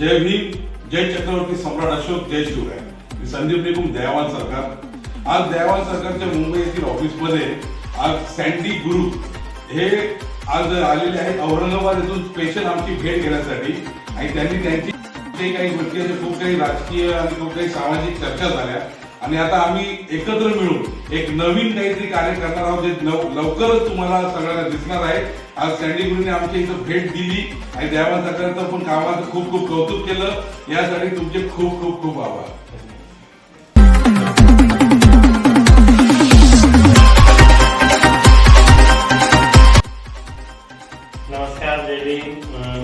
जय भीम जय चक्रवर्ती सम्राट अशोक जय शिवराय. मी संदीप निकुम दयावान सरकार. आज दयावान सरकारच्या मुंबई येथील ऑफिसमध्ये आज सँडी गुरु हे आज आलेले आहेत. औरंगाबाद येथून स्पेशल आमची भेट घेण्यासाठी. आणि त्यांनी त्यांची काही गोष्टी खूप काही राजकीय आणि खूप काही सामाजिक चर्चा झाल्या. आणि आता आम्ही एकत्र मिळून एक नवीन काहीतरी कार्य करणार आहोत जे लवकरच तुम्हाला सगळ्यांना दिसणार आहे. आज सँडी गुरुने आमच्या इथं भेट दिली आणि देवा सगळ्यांचं पण कामाचं खूप खूप कौतुक केलं. यासाठी तुमचे खूप खूप खूप आभार. नमस्कार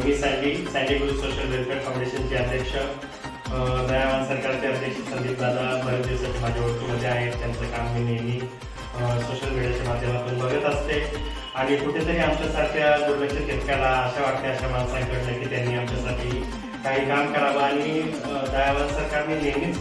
मी Sandy Sandy Guru social welfare फाउंडेशनचे अध्यक्ष. दयावान सरकारचे अध्यक्ष संदीप दादा बरेच दिवसाचे माझ्या ओळखीमध्ये आहेत. त्यांचं काम मी नेहमी सोशल मीडियाच्या माध्यमातून बघत असते. आणि कुठेतरी आमच्यासारख्या दुर्लक्षित घेतकाला अशा वाटते अशा माणसांकडनं की त्यांनी आमच्यासाठी काही काम करावं. आणि दयावान सरकारने नेहमीच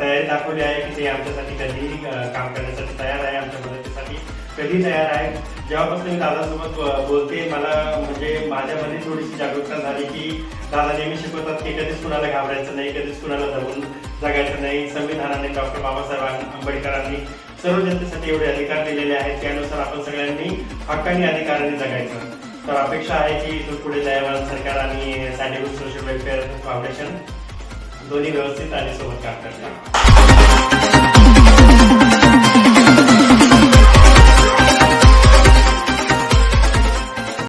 तयारी दाखवली आहे की ते आमच्यासाठी कधीही काम करण्यासाठी तयार आहे. आमच्या मदतीसाठी कधी तयार आहे? जेव्हापासून मी दादासोबत बोलते मला म्हणजे माझ्यामध्ये थोडीशी जागरूकता झाली की दादा नेहमी शिकवतात की कधीच कुणाला घाबरायचं नाही कधीच कुणाला धरून जगायचं नाही. संविधानाने डॉक्टर बाबासाहेब आंबेडकरांनी सर्व जनतेसाठी एवढे अधिकार दिलेले आहेत त्यानुसार आपण सगळ्यांनी हक्कानी अधिकाराने जगायचं. तर अपेक्षा आहे की इथून पुढे दयावान सरकार आणि सँडिबल सोशल वेलफेअर फाउंडेशन दोन्ही व्यवस्थित आणि सोबत काम करते